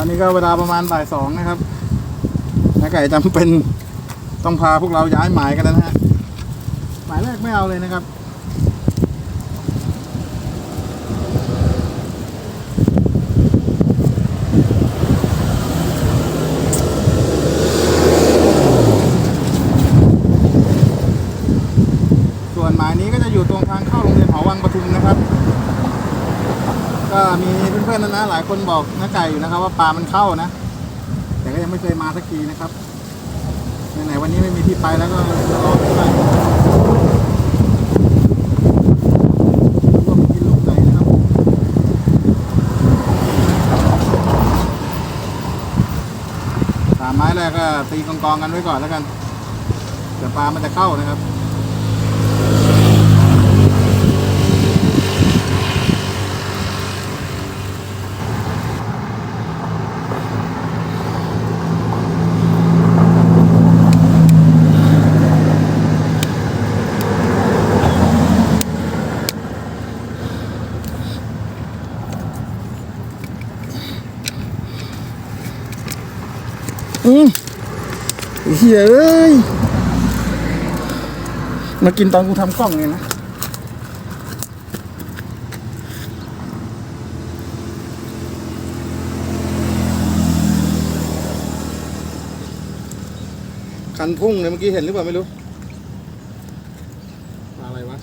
อนนี้ก็เวลาประมาณบ่ายสองนะครับน้าไก่จำเป็นต้องพาพวกเราย้ายหมายกันแล้วนะฮะหมายแรกไม่เอาเลยนะครับส่วนหมายนี้ก็จะอยู่ตรงทางเข้าโรงเรียนหอวังปทุมนะครับ ก็มีเพื่อนๆนะนะหลายคนบอกน้าไก่อยู่นะครับ ว่าปลามันเข้านะ แต่ก็ยังไม่เคยมาสักทีนะครับไหนๆวันนี้ไม่มีที่ไปแล้วก็ลองดูน่อยร่วมกินลูกไก่นะครับสามไม้แรกก็ตีกองๆกันไว้ก่อนแล้วกันเดี๋ยวปลามันจะเข้านะครับ อืมเฮ้ยมากินตอนกูทำกล้องเลยนะคันพุ่งเลยเมื่อกี้เห็นหรือเปล่าไม่รู้ปลาอะไรวะ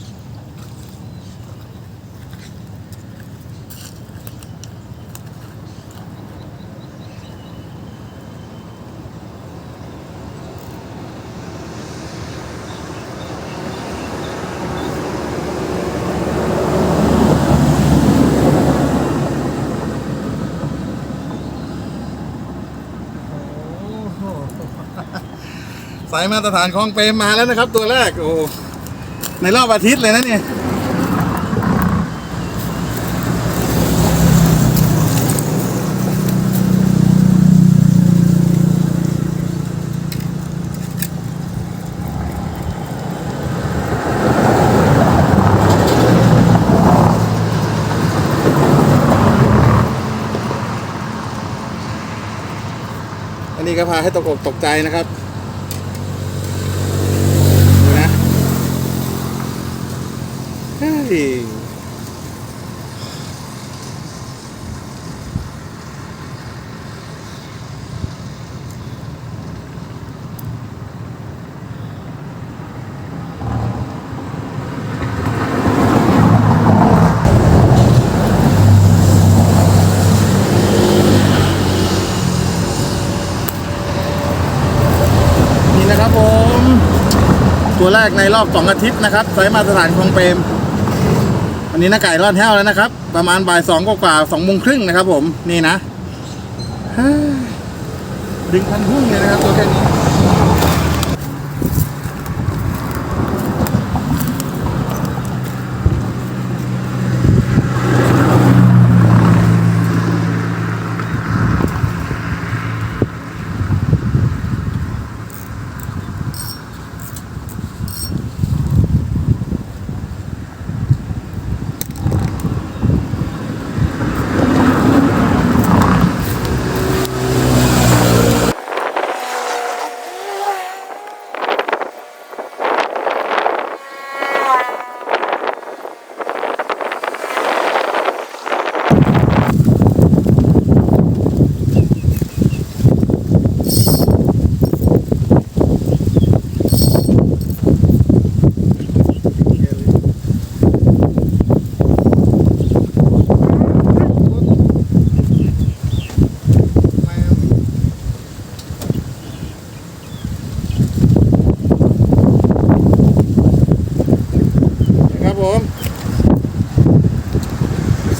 สายมาตรฐานของเปรมมาแล้วนะครับ ตัวแรกโอ้ในรอบอาทิตย์เลยนะเนี่ยอันนี้ก็พาให้ตกอกตกใจนะครับ ดูนะเฮ้ยนี่นะครับผม ตัวแรกในรอบสองอาทิตย์นะครับสายมาตรฐานคลองเปรม วันนี้น้าไก่รอดแห้วแล้วนะครับ ประมาณบ่ายสองกว่าสองโมงครึ่งนะครับผมนี่นะดึงพันหุ้งเลยนะครับตัวแค่นี้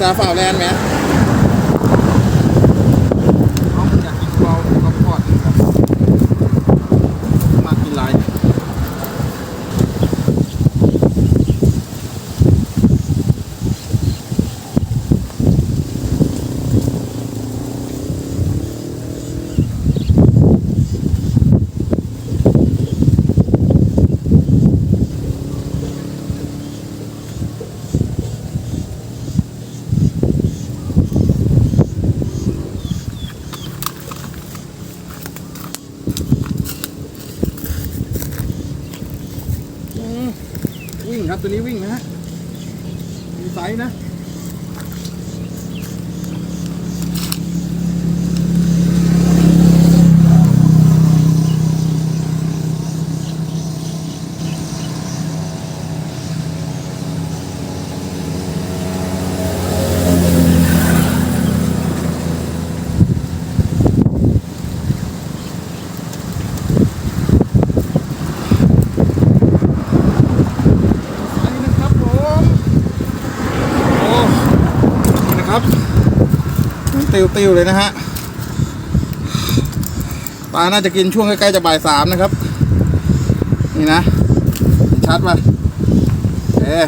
ซาฟาวแลนด์ไหม ตัวนี้วิ่งนะฮะมีไซส์นะ อันนี้นะครับผมโอ้นี่นะครับมัน ติวๆเลยนะฮะปลาน่าจะกินช่วงใกล้ๆจะบ่ายสามนะครับ นี่นะ ชัดป่ะเอ๊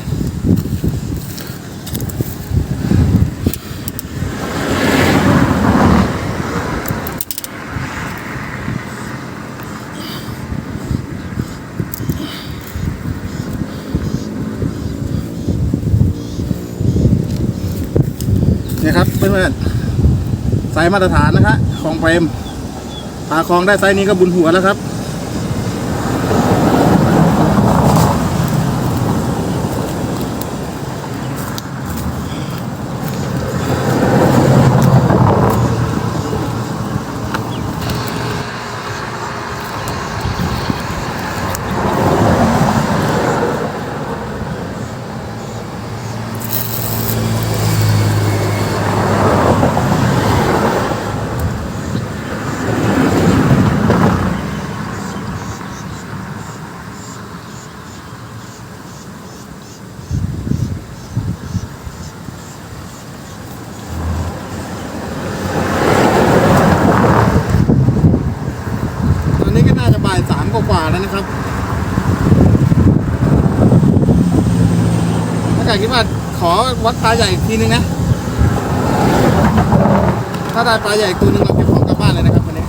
นี่ครับเพื่อนๆ ไซส์มาตรฐานนะฮะของเฟรมปลาคลองได้ไซส์นี้ก็บุญหัวแล้วครับ ตอนนี้ก็น่าจะบ่ายสามกว่าๆแล้วนะ ครับถ้าเกิดคิดว่าขอวัดปลาใหญ่อีกทีนึงนะ ถ้าได้ปลาใหญ่ตัวนึงเราเก็บของกลับบ้านเลยนะครับวันนี้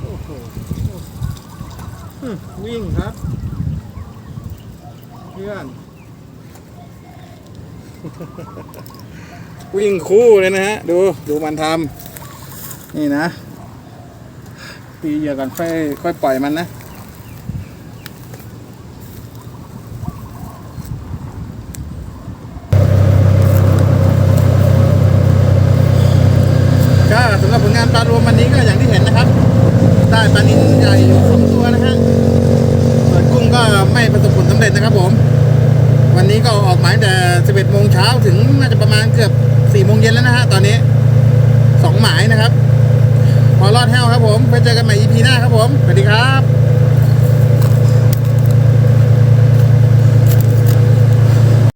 โอ้โหอืมวิ่งครับ เพื่อนวิ่งคู่เลยนะฮะ ดูดูมันทำนี่นะตีเหยื่อกันค่อยค่อยปล่อยมันนะก็สำหรับผลงานปลารวมวันนี้ก็อย่างที่เห็นนะครับ ได้ปลานินใหญ่สองตัวนะฮะส่วนกุ้งก็ไม่ประสบผลสำเร็จนะครับผม วันนี้ก็ออกหมายแต่ 11โมงเช้าถึงน่าจะประมาณเกือบ4โมงเย็นแล้วนะฮะตอนนี้2หมายนะครับ พอรอดแห้วครับผม ไปเจอกันใหม่ EP หน้าครับผม สวัสดีครับ